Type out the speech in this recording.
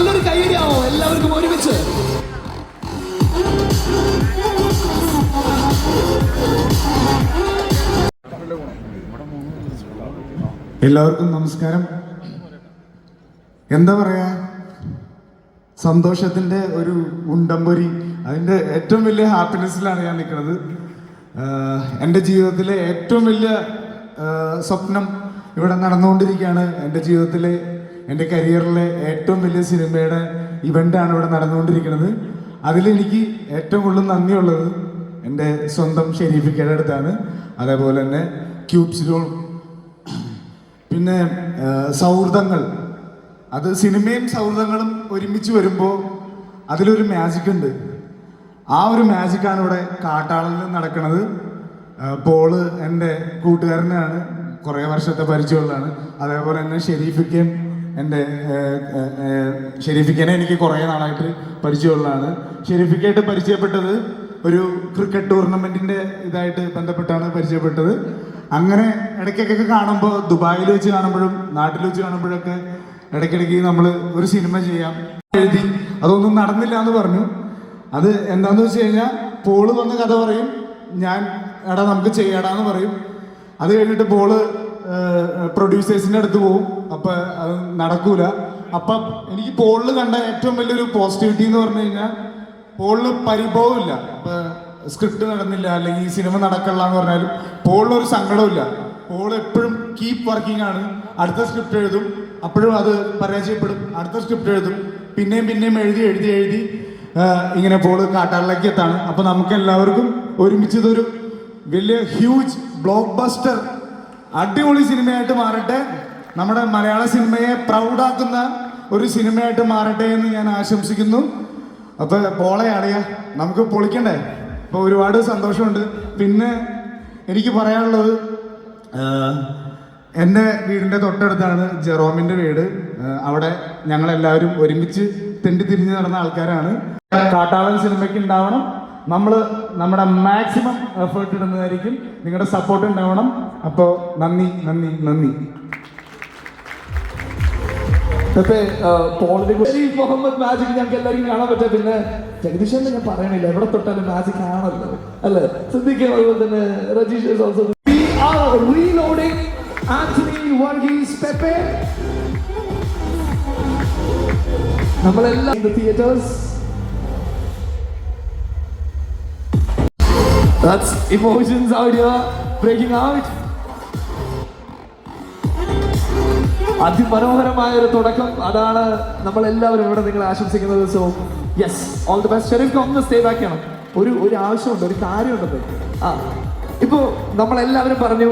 നല്ലൊരു കൈയടിയാവോ എല്ലാവർക്കും ഒരുമിച്ച്. എല്ലാവർക്കും നമസ്കാരം. എന്താ പറയാ? സന്തോഷത്തിന്റെ ഒരു ഉണ്ടംപൊരി അതിന്റെ ഏറ്റവും വലിയ ഹാപ്പിനെസ്സിലാണ് ഞാൻ നിൽക്കുന്നത്. എന്റെ ജീവിതത്തിലെ ഏറ്റവും വലിയ സ്വപ്നം ഇവിടെ നടന്നുകൊണ്ടിരിക്കുകയാണ്. എന്റെ ജീവിതത്തിലെ എന്റെ കരിയറിലെ ഏറ്റവും വലിയ സിനിമയുടെ ഇവന്റാണ് ഇവിടെ നടന്നുകൊണ്ടിരിക്കുന്നത്. അതിലെനിക്ക് ഏറ്റവും കൂടുതൽ നന്ദിയുള്ളത് എന്റെ സ്വന്തം ഷെരീഫിക്കയുടെ അടുത്താണ്. അതേപോലെ തന്നെ ക്യൂബ്സിലും പിന്നെ സൗഹൃദങ്ങൾ. അത് സിനിമയും സൗഹൃദങ്ങളും ഒരുമിച്ച് വരുമ്പോൾ അതിലൊരു മാജിക് ഉണ്ട്. ആ ഒരു മാജിക്കാണ് ഇവിടെ കാട്ടാളനിൽ നടക്കുന്നത്. പോൾ എന്റെ കൂട്ടുകാരനാണ്. കുറേ വർഷത്തെ പരിചയമുള്ളതാണ്. അതേപോലെ തന്നെ ഷെരീഫിക്കൻ എന്റെ ഷെരീഫിക്കനെ എനിക്ക് കുറേ നാളായിട്ട് പരിചയമുള്ളതാണ്. ഷെരീഫിക്കായിട്ട് പരിചയപ്പെട്ടത് ഒരു ക്രിക്കറ്റ് ടൂർണമെന്റിന്റെ ഇതായിട്ട് ബന്ധപ്പെട്ടാണ് പരിചയപ്പെട്ടത്. അങ്ങനെ ഇടയ്ക്കൊക്കെ കാണുമ്പോൾ ദുബായിൽ വെച്ച് കാണുമ്പോഴും നാട്ടിൽ വെച്ച് കാണുമ്പോഴൊക്കെ ഇടയ്ക്കിടയ്ക്ക് നമ്മൾ ഒരു സിനിമ ചെയ്യാം എഴുതി. അതൊന്നും നടന്നില്ല എന്ന് പറഞ്ഞു. അത് എന്താണെന്ന് വെച്ച് കഴിഞ്ഞാൽ പോൾ വന്ന് കഥ പറയും. ഞാൻ എടാ നമുക്ക് ചെയ്യാടാന്ന് പറയും. അത് കഴിഞ്ഞിട്ട് പോൾ പ്രൊഡ്യൂസേഴ്സിന്റെ അടുത്ത് പോവും. അപ്പൊ അത് നടക്കൂല. അപ്പൊ എനിക്ക് പോളിൽ കണ്ട ഏറ്റവും വലിയൊരു പോസിറ്റിവിറ്റി എന്ന് പറഞ്ഞു കഴിഞ്ഞാൽ പോളിൽ പരിഭവമില്ല. ഇപ്പൊ സ്ക്രിപ്റ്റ് നടന്നില്ല അല്ലെങ്കിൽ ഈ സിനിമ നടക്കല്ല എന്ന് പറഞ്ഞാലും പോളിൽ ഒരു സങ്കടമില്ല പോൾ എപ്പോഴും കീപ് വർക്കിംഗ് ആണ്. അടുത്ത സ്ക്രിപ്റ്റ് എഴുതും. അപ്പോഴും അത് പരാജയപ്പെടും. അടുത്ത സ്ക്രിപ്റ്റ് എഴുതും. പിന്നെയും പിന്നെയും എഴുതി എഴുതി എഴുതി ഇങ്ങനെ പോൾ കാട്ടാളിലേക്ക് എത്താണ്. അപ്പൊ നമുക്ക് എല്ലാവർക്കും ഒരുമിച്ച് ഇതൊരു വലിയ ഹ്യൂജ് ബ്ലോക്ക് ബസ്റ്റർ അടിപൊളി സിനിമയായിട്ട് മാറട്ടെ. നമ്മുടെ മലയാള സിനിമയെ പ്രൗഡാക്കുന്ന ഒരു സിനിമയായിട്ട് മാറട്ടെ എന്ന് ഞാൻ ആശംസിക്കുന്നു. അപ്പോൾ പോളെ അടയ നമുക്ക് പൊളിക്കണ്ടേ? അപ്പൊ ഒരുപാട് സന്തോഷമുണ്ട്. പിന്നെ എനിക്ക് പറയാനുള്ളത് എന്റെ വീടിന്റെ തൊട്ടടുത്താണ് ജെറോമിന്റെ വീട്. അവിടെ ഞങ്ങളെല്ലാവരും ഒരുമിച്ച് തെണ്ടി തിരിഞ്ഞ് നടന്ന ആൾക്കാരാണ്. കാട്ടാളൻ സിനിമയ്ക്ക് ഉണ്ടാവണം. നമ്മൾ നമ്മുടെ മാക്സിമം എഫേർട്ട് ഇടുന്നതായിരിക്കും. നിങ്ങളുടെ സപ്പോർട്ട് ഉണ്ടാവണം. അപ്പോൾ നന്ദി നന്ദി നന്ദി. മുഹമ്മദ് മാജിക് ഞങ്ങൾക്ക് എല്ലാവരും കാണാൻ പറ്റുക പിന്നെ ജഗദീശന്റെ ഞാൻ പറയണില്ല. എവിടെ തൊട്ടാലും മാജിക് ആണല്ലോ. അല്ലേ? ശ്രദ്ധിക്കുക. അതുപോലെ തന്നെ രജീഷ് ഓൾസോ reloading. ആന്റണി വർഗീസ് പെപ്പെ നമ്മളെല്ലാം in that's emotions out here breaking out. അതിമനോഹരമായ ഒരു തുടക്കം. അതാണ് നമ്മൾ എല്ലാവരും ഇവിടെ നിങ്ങൾ ആശംസിക്കുന്നത്. So yes all the best Shareef ഒന്ന് സ്റ്റേ ബാക്ക് ചെയ്യണം ഒരു ഒരു ആവശ്യമുണ്ട് ഒരു കാര്യമുണ്ടെന്ന് ആ ഇപ്പോ നമ്മളെല്ലാവരും പറഞ്ഞു